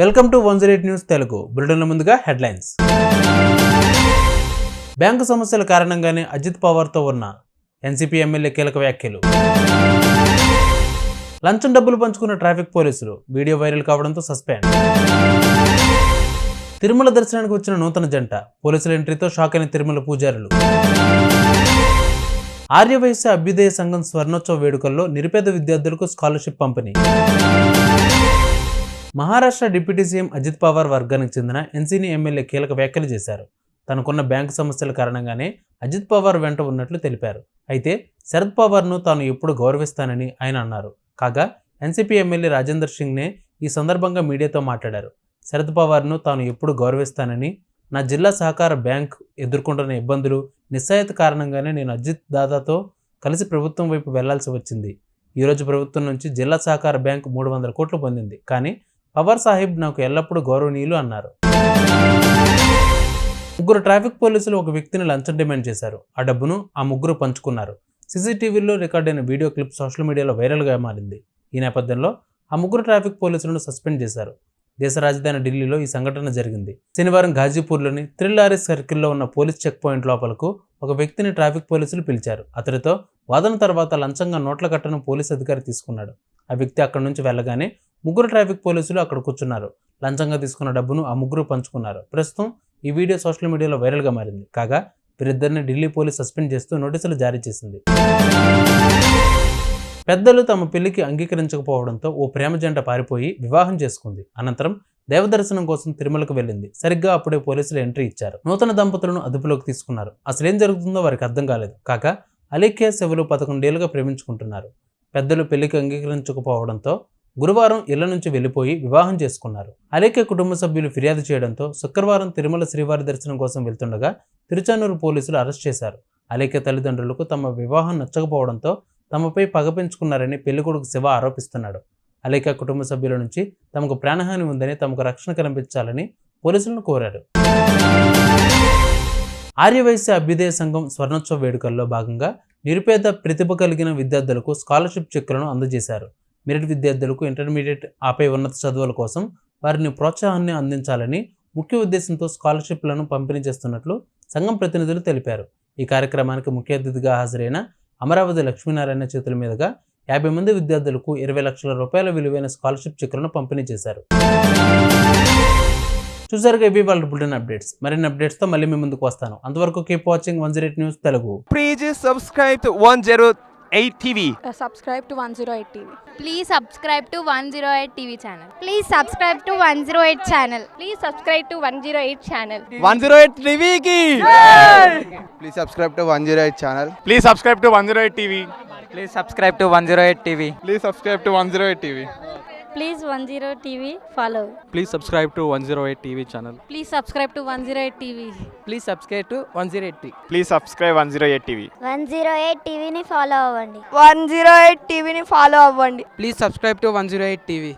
Welcome to one zero eight news Telugu. బులెటిన్ల ముందుగా headlines. Bank సమస్యల కారణంగానే అజిత్ పవార్తో ఉన్న ఎన్సీపీ ఎమ్మెల్యే కీలక వ్యాఖ్యలు. లంచం డబ్బులు పంచుకున్న ట్రాఫిక్ పోలీసులు వీడియో వైరల్ కావడంతో సస్పెండ్. తిరుమల దర్శనానికి వచ్చిన నూతన జంట పోలీసుల ఎంట్రీతో షాక్ అయిన తిరుమల పూజారులు. ఆర్యవైశ్య అభ్యుదయ సంఘం స్వర్ణోత్సవ వేడుకల్లో నిరుపేద విద్యార్థులకు స్కాలర్షిప్ పంపిణీ. మహారాష్ట్ర డిప్యూటీ సీఎం అజిత్ పవార్ వర్గానికి చెందిన ఎన్సీని ఎమ్మెల్యే కీలక వ్యాఖ్యలు చేశారు. తనకున్న బ్యాంకు సమస్యల కారణంగానే అజిత్ పవార్ వెంట ఉన్నట్లు తెలిపారు. అయితే శరద్ పవార్ను తాను ఎప్పుడు గౌరవిస్తానని ఆయన అన్నారు. కాగా ఎన్సీపీ ఎమ్మెల్యే రాజేందర్ సింగ్నే ఈ సందర్భంగా మీడియాతో మాట్లాడారు. శరద్ పవార్ను తాను ఎప్పుడు గౌరవిస్తానని నా జిల్లా సహకార బ్యాంక్ ఎదుర్కొంటున్న ఇబ్బందులు నిస్సాయత కారణంగానే నేను అజిత్ దాదాతో కలిసి ప్రభుత్వం వైపు వెళ్ళాల్సి వచ్చింది. ఈరోజు ప్రభుత్వం నుంచి జిల్లా సహకార బ్యాంక్ మూడు వందల కోట్లు పొందింది. కానీ పవర్ సాహిబ్ నాకు ఎల్లప్పుడూ గౌరవనీయులు అన్నారు. ముగ్గురు ట్రాఫిక్ పోలీసులు ఒక వ్యక్తిని లంచం డిమాండ్ చేశారు. ఆ డబ్బును ఆ ముగ్గురు పంచుకున్నారు. సీసీటీవీలో రికార్డైన వీడియో క్లిప్ సోషల్ మీడియాలో వైరల్గా మారింది. ఈ నేపథ్యంలో ఆ ముగ్గురు ట్రాఫిక్ పోలీసులను సస్పెండ్ చేశారు. దేశ రాజధాని ఢిల్లీలో ఈ సంఘటన జరిగింది. శనివారం ఘాజీపూర్లోని త్రిల్లారిస్ సర్కిల్లో ఉన్న పోలీస్ చెక్ పాయింట్ లోపలకు ఒక వ్యక్తిని ట్రాఫిక్ పోలీసులు పిలిచారు. అతడితో వాదన తర్వాత లంచంగా నోట్ల కట్టను పోలీస్ అధికారి తీసుకున్నాడు. ఆ వ్యక్తి అక్కడి నుంచి వెళ్ళగానే ముగ్గురు ట్రాఫిక్ పోలీసులు అక్కడ కూర్చున్నారు. లంచంగా తీసుకున్న డబ్బును ఆ ముగ్గురు పంచుకున్నారు. ప్రస్తుతం ఈ వీడియో సోషల్ మీడియాలో వైరల్గా మారింది. కాగా వీరిద్దరిని ఢిల్లీ పోలీస్ సస్పెండ్ చేస్తూ నోటీసులు జారీ చేసింది. పెద్దలు తమ పెళ్ళికి అంగీకరించకపోవడంతో ఓ ప్రేమ జంట పారిపోయి వివాహం చేసుకుంది. అనంతరం దేవదర్శనం కోసం తిరుమలకు వెళ్ళింది. సరిగ్గా అప్పుడే పోలీసులు ఎంట్రీ ఇచ్చారు. నూతన దంపతులను అదుపులోకి తీసుకున్నారు. అసలేం జరుగుతుందో వారికి అర్థం కాలేదు. కాగా అలేఖ్య శివులు పదకొండేళ్ళుగా ప్రేమించుకుంటున్నారు. పెద్దలు పెళ్ళికి అంగీకరించకపోవడంతో గురువారం ఇళ్ళ నుంచి వెళ్ళిపోయి వివాహం చేసుకున్నారు. అలేఖ్య కుటుంబ సభ్యులు ఫిర్యాదు చేయడంతో శుక్రవారం తిరుమల శ్రీవారి దర్శనం కోసం వెళ్తుండగా తిరుచానూరు పోలీసులు అరెస్ట్ చేశారు. అలేఖ్య తల్లిదండ్రులకు తమ వివాహం నచ్చకపోవడంతో తమపై పగ పెంచుకున్నారని పెళ్ళికొడుకు శివ ఆరోపిస్తున్నాడు. అలేఖ్య కుటుంబ సభ్యుల నుంచి తమకు ప్రాణహాని ఉందని తమకు రక్షణ కల్పించాలని పోలీసులను కోరారు. ఆర్యవైశ్య అభ్యుదయ సంఘం స్వర్ణోత్సవ వేడుకల్లో భాగంగా నిరుపేద ప్రతిభ కలిగిన విద్యార్థులకు స్కాలర్షిప్ చెక్కులను అందజేశారు. మెరిట్ విద్యార్థులకు ఇంటర్మీడియట్ ఆపై ఉన్నత చదువుల కోసం వారిని ప్రోత్సాహాన్ని అందించాలని ముఖ్య ఉద్దేశంతో స్కాలర్షిప్లను పంపిణీ చేస్తున్నట్లు సంఘం ప్రతినిధులు తెలిపారు. ఈ కార్యక్రమానికి ముఖ్య అతిథిగా హాజరైన అమరావతి లక్ష్మీనారాయణ చేతుల మీదుగా యాభై మంది విద్యార్థులకు ఇరవై లక్షల రూపాయల విలువైన స్కాలర్షిప్ చెక్కులను పంపిణీ చేశారు. చూసారుగా ఇవి వాళ్ళ బులెటిన్ అప్డేట్స్. మరిన్ని అప్డేట్స్తో మళ్ళీ మీ ముందుకు వస్తాను. అంతవరకు keep watching one zero eight news Telugu. Please subscribe to 108 TV. uh, subscribe to 108 TV. Please subscribe to 108 TV channel. Please subscribe to 108 channel. Please subscribe to 108 channel. 108 TV ki. Please subscribe to 108 channel. Please subscribe to 108 please one zero TV follow. Please subscribe to one zero eight TV channel please subscribe to one zero eight TV please subscribe to one zero eight TV please subscribe one zero eight TV one zero eight టీవీని follow అవ్వండి. One zero eight టీవీని follow అవ్వండి. Please subscribe to one zero eight TV